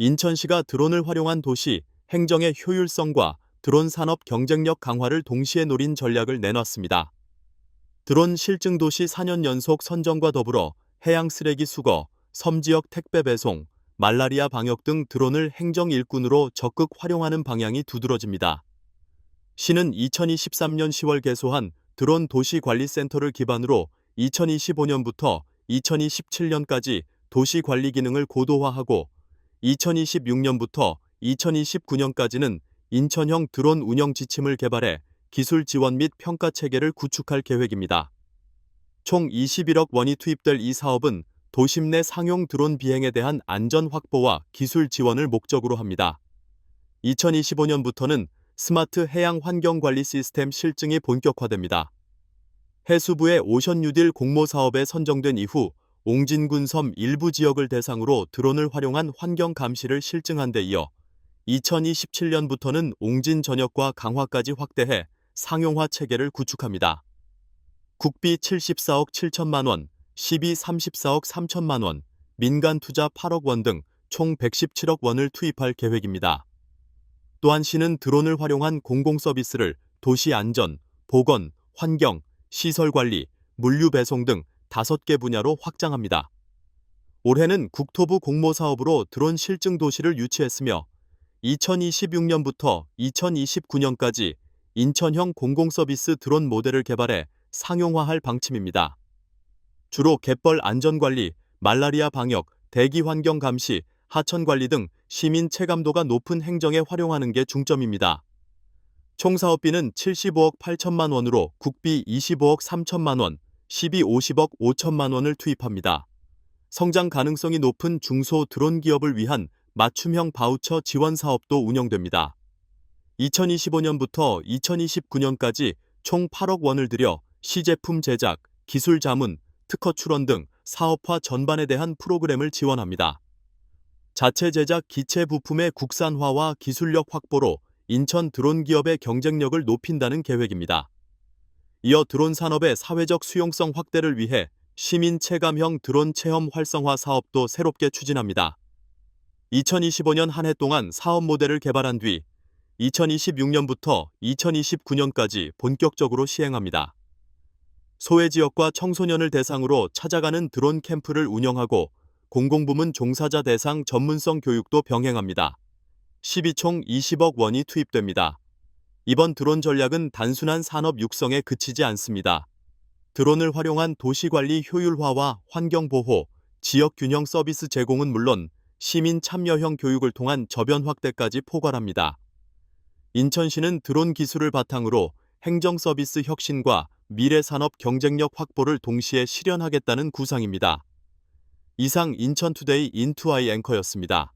인천시가 드론을 활용한 도시 행정의 효율성과 드론 산업 경쟁력 강화를 동시에 노린 전략을 내놨습니다. 드론 실증 도시 4년 연속 선정과 더불어 해양 쓰레기 수거, 섬 지역 택배 배송, 말라리아 방역 등 드론을 행정 일꾼으로 적극 활용하는 방향이 두드러집니다. 시는 2023년 10월 개소한 드론 도시관리센터를 기반으로 2025년부터 2027년까지 도시관리 기능을 고도화하고 2026년부터 2029년까지는 인천형 드론 운영 지침을 개발해 기술 지원 및 평가 체계를 구축할 계획입니다. 총 21억 원이 투입될 이 사업은 도심 내 상용 드론 비행에 대한 안전 확보와 기술 지원을 목적으로 합니다. 2025년부터는 스마트 해양 환경 관리 시스템 실증이 본격화됩니다. 해수부의 오션 뉴딜 공모 사업에 선정된 이후 옹진군 섬 일부 지역을 대상으로 드론을 활용한 환경 감시를 실증한 데 이어 2027년부터는 옹진 전역과 강화까지 확대해 상용화 체계를 구축합니다. 국비 74억 7천만 원, 시비 34억 3천만 원, 민간 투자 8억 원 등 총 117억 원을 투입할 계획입니다. 또한 시는 드론을 활용한 공공 서비스를 도시 안전, 보건, 환경, 시설 관리, 물류 배송 등 5개 분야로 확장합니다. 올해는 국토부 공모 사업으로 드론 실증 도시를 유치했으며 2026년부터 2029년까지 인천형 공공서비스 드론 모델을 개발해 상용화할 방침입니다. 주로 갯벌 안전관리, 말라리아 방역, 대기 환경 감시, 하천 관리 등 시민 체감도가 높은 행정에 활용하는 게 중점입니다. 총 사업비는 75억 8천만 원으로 국비 25억 3천만 원, 시비 50억 5천만 원을 투입합니다. 성장 가능성이 높은 중소 드론 기업을 위한 맞춤형 바우처 지원 사업도 운영됩니다. 2025년부터 2029년까지 총 8억 원을 들여 시제품 제작, 기술 자문, 특허 출원 등 사업화 전반에 대한 프로그램을 지원합니다. 자체 제작 기체 부품의 국산화와 기술력 확보로 인천 드론 기업의 경쟁력을 높인다는 계획입니다. 이어 드론 산업의 사회적 수용성 확대를 위해 시민 체감형 드론 체험 활성화 사업도 새롭게 추진합니다. 2025년 한 해 동안 사업 모델을 개발한 뒤 2026년부터 2029년까지 본격적으로 시행합니다. 소외 지역과 청소년을 대상으로 찾아가는 드론 캠프를 운영하고 공공부문 종사자 대상 전문성 교육도 병행합니다. 12총 20억 원이 투입됩니다. 이번 드론 전략은 단순한 산업 육성에 그치지 않습니다. 드론을 활용한 도시관리 효율화와 환경보호, 지역균형 서비스 제공은 물론 시민 참여형 교육을 통한 저변 확대까지 포괄합니다. 인천시는 드론 기술을 바탕으로 행정 서비스 혁신과 미래 산업 경쟁력 확보를 동시에 실현하겠다는 구상입니다. 이상 인천투데이 인투아이 앵커였습니다.